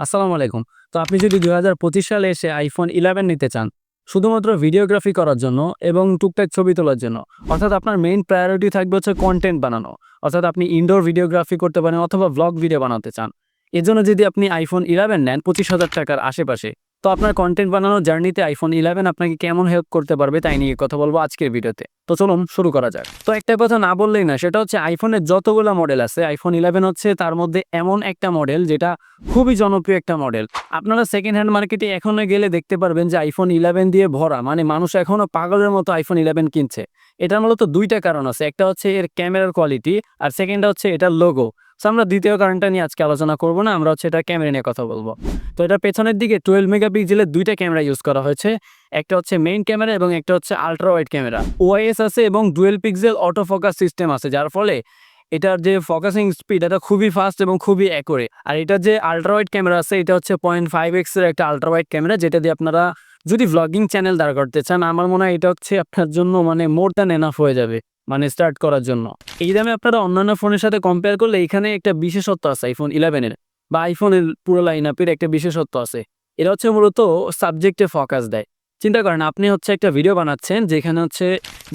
আসসালামু আলাইকুম। তো আপনি যদি দুই সালে এসে আইফোন ইলেভেন নিতে চান, শুধুমাত্র ভিডিওগ্রাফি করার জন্য এবং টুকটাক ছবি তোলার জন্য, অর্থাৎ আপনার মেইন প্রায়োরিটি থাকবে হচ্ছে কন্টেন্ট বানানো, অর্থাৎ আপনি ইনডোর ভিডিওগ্রাফি করতে পারেন অথবা ব্লগ ভিডিও বানাতে চান এজন্য জন্য যদি আপনি আইফোন ইলেভেন নেন পঁচিশ হাজার টাকার আশেপাশে তো আপনার কন্টেন্ট বানানোর জার্নিতে আইফোন ইলেভেন আপনাকে কেমন হেল্প করতে পারবে তাই নিয়ে কথা বলব আজকের ভিডিওতে। তো চলুন শুরু করা যাক। তো একটা কথা না বললেই না সেটা হচ্ছে আইফোনের যতগুলো মডেল আছে আইফোন ইলেভেন হচ্ছে তার মধ্যে এমন একটা মডেল যেটা খুবই জনপ্রিয় একটা মডেল আপনারা সেকেন্ড হ্যান্ড মার্কেটে এখনও গেলে দেখতে পারবেন যে আইফোন ইলেভেন দিয়ে ভরা মানে মানুষ এখনও পাগলের মতো আইফোন ইলেভেন কিনছে। এটার মূলত দুইটা কারণ আছে, একটা হচ্ছে এর ক্যামেরার কোয়ালিটি আর সেকেন্ডটা হচ্ছে এটার লোগো তো আমরা দ্বিতীয় কারণটা নিয়ে আজকে আলোচনা করব না, আমরা হচ্ছে এটা ক্যামেরা নিয়ে কথা বলব। তো এটা পেছনের দিকে টুয়েলভ মেগাপিক্সেলের দুইটা ক্যামেরা ইউজ করা হয়েছে, একটা হচ্ছে মেইন ক্যামেরা এবং একটা হচ্ছে আলট্রা ওয়াইড ক্যামেরা ওআইএস আছে এবং dual pixel auto focus system আছে, যার ফলে এটার যে ফোকাসিং স্পিড এটা খুবই ফাস্ট এবং খুবই অ্যাকোরে আর এটা যে আলট্রা ওয়াইড ক্যামেরা আছে, এটা হচ্ছে পয়েন্ট ফাইভ এক্সের একটা আলট্রা ওয়াইড ক্যামেরা যেটা দিয়ে আপনারা যদি ভ্লগিং চ্যানেল দাঁড় করতে চান, আমার মনে হয় এটা হচ্ছে আপনার জন্য মানে মোর দ্যান এনাফ হয়ে যাবে। মানে স্টার্ট করার জন্য। এই দামে আপনারা অন্যান্য ফোনের সাথে কম্পেয়ার করলে এখানে একটা বিশেষত্ব আছে আইফোন ইলেভেনের বা আইফোনের পুরো লাইন আপের একটা বিশেষত্ব আছে। এটা হচ্ছে মূলত সাবজেক্টে ফোকাস দেয়। চিন্তা করেন, আপনি হচ্ছে একটা ভিডিও বানাচ্ছেন যেখানে হচ্ছে,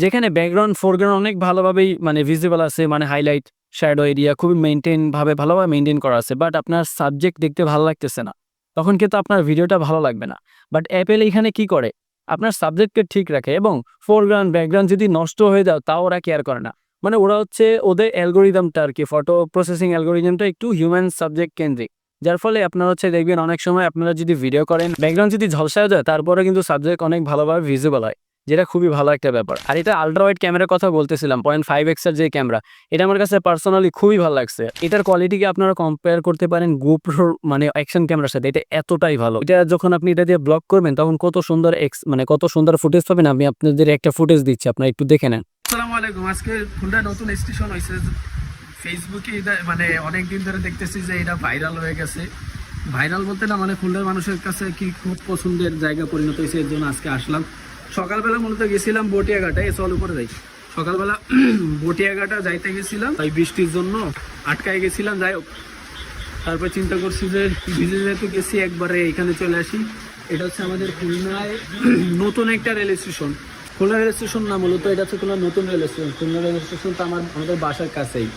যেখানে ব্যাকগ্রাউন্ড ফোরগ্রাউন্ড অনেক ভালোভাবেই মানে ভিজিবল আছে মানে হাইলাইট শ্যাডো এরিয়া খুবই মেনটেন ভাবে ভালোভাবে মেনটেন করা আছে বাট আপনার সাবজেক্ট দেখতে ভালো লাগতেছে না। তখন কিন্তু আপনার ভিডিওটা ভালো লাগবে না। বাট অ্যাপেল এখানে কি করে? আপনার সাবজেক্টকে ঠিক রাখে এবং ফোরগ্রাউন্ড ব্যাকগ্রাউন্ড যদি নষ্ট হয়ে যাও তাও ওরা কেয়ার করে না। মানে ওরা হচ্ছে ওদের অ্যালগোরিদমটা আর কি ফটো প্রসেসিং অ্যালগোরিদমটা একটু হিউম্যান সাবজেক্ট কেন্দ্রিক। যার ফলে আপনারা হচ্ছে দেখবেন অনেক সময় আপনারা যদি ভিডিও করেন ব্যাকগ্রাউন্ড যদি ঝলসায় যায় তারপরে কিন্তু সাবজেক্ট অনেক ভালোভাবে ভিজিবল হয়। যেটা খুবই ভালো একটা ব্যাপার। আর এটা আলট্রা ওয়াইড ক্যামেরার কথা বলতেছিলাম পয়েন্ট ফাইভ এক্সের যে ক্যামেরা এটা আমার কাছে পার্সোনালি খুবই ভালো লাগছে। এটার কোয়ালিটিকে আপনারা কম্পেয়ার করতে পারেন গোপ্রোর মানে অ্যাকশন ক্যামেরার সাথে, এটা এতটাই ভালো। এটা যখন আপনি এটা দিয়ে ব্লক করবেন, তখন কত সুন্দর এক্স মানে কত সুন্দর ফুটেজ পাবেন, আমি আপনাদের একটা ফুটেজ দিচ্ছি, আপনারা একটু দেখে নেন। আলাইকুম, আজকে খুলনা নতুন স্টেশন হয়েছে ফেসবুকে মানে অনেক দিন ধরে দেখতেছি যে এটা ভাইরাল হয়ে গেছে। ভাইরাল বলতে না মানে খুলনার মানুষের কাছে কি খুব পছন্দের জায়গা পরিণত হয়েছে, এর জন্য আজকে আসলাম। সকালবেলা মূলত গেছিলাম বটিয়াঘাটে চল উপরে যাই। সকালবেলা বটিয়াঘাটা যাইতে গেছিলাম, তাই বৃষ্টির জন্য আটকায় গেছিলাম, যাই হোক। তারপর চিন্তা করছি যে ভিজে যেহেতু গেছি, একবারে এখানে চলে আসি। এটা হচ্ছে আমাদের খুলনায় নতুন একটা rail station. Khulna rail station না, মূলত এটা হচ্ছে খুলনা নতুন rail station. Khulna rail station তো আমার, আমাদের বাসার কাছেই।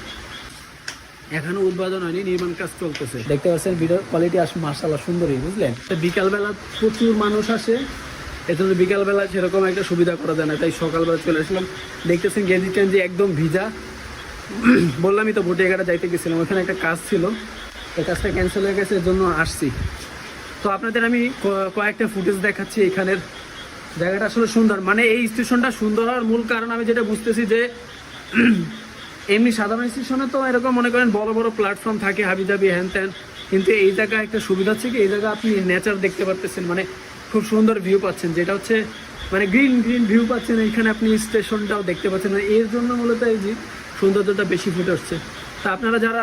এখনও উদ্বোধন হয়নি, নির্মাণ কাজ চলতেছে। দেখতে পাচ্ছেন ভিডিও কোয়ালিটি আস মার্শাল্লাহ সুন্দরই, বুঝলেন? বিকালবেলা প্রচুর মানুষ আসে এজন্য বিকালবেলা সেরকম একটা সুবিধা করা যায় না, তাই সকালবেলা চলে আসলাম। দেখতেছেন গেঞ্জি টেঞ্জি একদম ভিজা। বললামই তো ভোটে এগারো যাইতে গেছিলাম, ওখানে একটা কাজ ছিল। এই কাজটা ক্যান্সেল হয়ে গেছে, এর জন্য আসছি। তো আপনাদের আমি কয়েকটা ফুটেজ দেখাচ্ছি এখানের। জায়গাটা আসলে সুন্দর। মানে এই স্টেশনটা সুন্দর হওয়ার মূল কারণ আমি যেটা বুঝতেছি যে, এমনি সাধারণ স্টেশনে তো এরকম মনে করেন বড় বড় প্ল্যাটফর্ম থাকে, হাবিজাবি হ্যান ত্যান কিন্তু এই জায়গায় একটা সুবিধা হচ্ছে কি, এই জায়গায় আপনি নেচার দেখতে পারতেছেন। মানে খুব সুন্দর ভিউ পাচ্ছেন, যেটা হচ্ছে মানে গ্রিন গ্রিন ভিউ পাচ্ছেন। এইখানে আপনি স্টেশনটাও দেখতে পাচ্ছেন। এর জন্য মূলত এই যে সৌন্দর্যটা বেশি ফুটে উঠছে তা আপনারা যারা,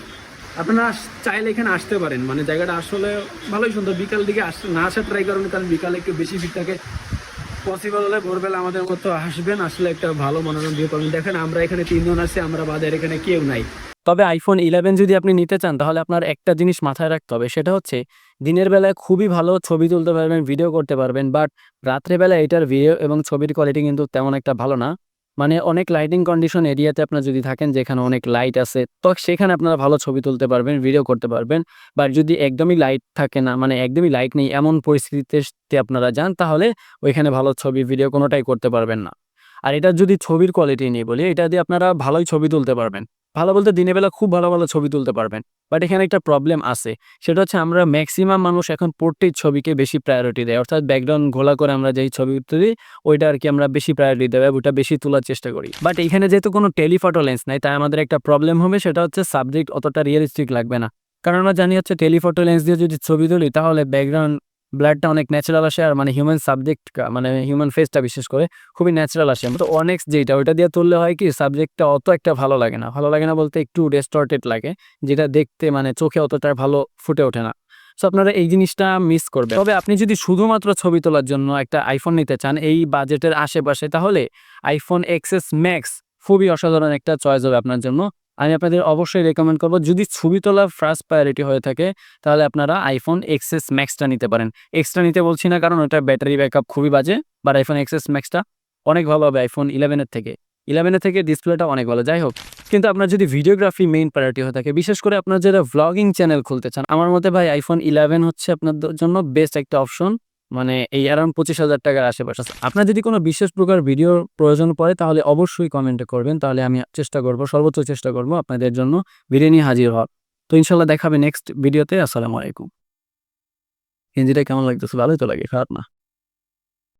আপনারা আস- চাইলে এখানে আসতে পারেন। মানে জায়গাটা আসলে ভালোই সুন্দর। বিকাল দিকে আস, না আসার ট্রাই করেন, কারণ বিকালে একটু বেশি ভিড় থাকে। পসিবল হলে ভোরবেলা আমাদের মতো আসবেন। আসলে একটা ভালো মনোরম ভিউ পাবেন। দেখেন, আমরা এখানে তিনজন আছি, আমরা বাদের এখানে কেউ নাই। তবে আইফোন ইলেভেন যদি আপনি নিতে চান, তাহলে আপনার একটা জিনিস মাথায় রাখতে হবে, সেটা হচ্ছে দিনের বেলায় খুবই ভালো ছবি তুলতে পারবেন ভিডিও করতে পারবেন বাট রাত্রেবেলা এটার ভিডিও এবং ছবির কোয়ালিটি কিন্তু তেমন একটা ভালো না। মানে অনেক লাইটিং কন্ডিশন এরিয়াতে আপনার যদি থাকেন, যেখানে অনেক লাইট আছে, তো সেখানে আপনারা ভালো ছবি তুলতে পারবেন ভিডিও করতে পারবেন বাট যদি একদমই লাইট থাকে না মানে একদমই লাইট নেই, এমন পরিস্থিতিতে আপনারা যান, তাহলে ওইখানে ভালো ছবি ভিডিও কোনোটাই করতে পারবেন না। আর এটা যদি ছবির কোয়ালিটি নিয়ে বলি, এটা দিয়ে আপনারা ভালোই ছবি তুলতে পারবেন। ভালো বলতে দিনের বেলা খুব ভালো ভালো ছবি তুলতে পারবেন। বাট এখানে একটা প্রবলেম আছে। সেটা হচ্ছে আমরা ম্যাক্সিমাম মানুষ এখন পোর্ট্রেট ছবিকে বেশি প্রায়োরিটি দেয়। অর্থাৎ ব্যাকগ্রাউন্ড ঘোলা করে আমরা যেই ছবি তুলি, ওইটা আর কি আমরা বেশি প্রায়োরিটি দেবো ওইটা বেশি তোলার চেষ্টা করি। বাট এখানে যেহেতু কোনো টেলিফটো লেন্স নাই, তাই আমাদের একটা প্রবলেম হবে, সেটা হচ্ছে সাবজেক্ট অতটা রিয়েলিস্টিক লাগবে না। কারণ আমরা জানি হচ্ছে টেলিফটো লেন্স দিয়ে যদি ছবি তুলি, তাহলে ব্যাকগ্রাউন্ড ব্লাডটা অনেক ন্যাচারাল আসে আর মানে হিউম্যান সাবজেক্ট মানে হিউম্যান ফেসটা বিশেষ করে খুবই ন্যাচারাল আসে। তো অনেক্স যেটা ওইটা দিয়ে তুললে হয় কি সাবজেক্টটা অত একটা ভালো লাগে না। ভালো লাগে না বলতে একটু ডিস্টর্টেড লাগে, যেটা দেখতে মানে চোখে অতটা ভালো ফুটে ওঠে না। সো আপনারা এই জিনিসটা মিস করবেন। তবে আপনি যদি শুধুমাত্র ছবি তোলার জন্য একটা আইফোন নিতে চান, এই বাজেটের আশেপাশে, তাহলে আইফোন এক্সএস ম্যাক্স খুবই অসাধারণ একটা চয়েস হবে আপনার জন্য। আমি আপনাদের অবশ্যই রেকমেন্ড করব, যদি ছবি তোলা ফার্স্ট প্রায়োরিটি হয়ে থাকে, তাহলে আপনারা আইফোন এক্সএস ম্যাক্সটা নিতে পারেন। এক্সট্রা নিতে বলছি না কারণ ওটা ব্যাটারি ব্যাকআপ খুবই বাজে বাট আইফোন এক্সএস ম্যাক্সটা অনেক ভালো হবে আইফোন ইলেভেনের থেকে। ইলেভেনের থেকে ডিসপ্লেটা অনেক ভালো, যাই হোক। কিন্তু আপনার যদি ভিডিওগ্রাফি মেইন প্রায়োরিটি হয়ে থাকে, বিশেষ করে আপনার যারা ভ্লগিং চ্যানেল খুলতে চান, আমার মতে ভাই আইফোন ইলেভেন হচ্ছে আপনাদের জন্য বেস্ট একটা অপশন মানে এই অ্যারাউন্ড পঁচিশ হাজার টাকার আশেপাশে। আপনার যদি কোনো বিশেষ প্রকার ভিডিওর প্রয়োজন পড়ে, তাহলে অবশ্যই কমেন্টে করবেন। তাহলে আমি চেষ্টা করব, সর্বোচ্চ চেষ্টা করব আপনাদের জন্য ভিডিও নিয়ে হাজির হওয়ার। তো ইনশাল্লাহ দেখাবে নেক্সট ভিডিওতে আসসালামু আলাইকুম। হিন্দিটা কেমন লাগতেছে? ভালোই তো লাগে, খারাপ না।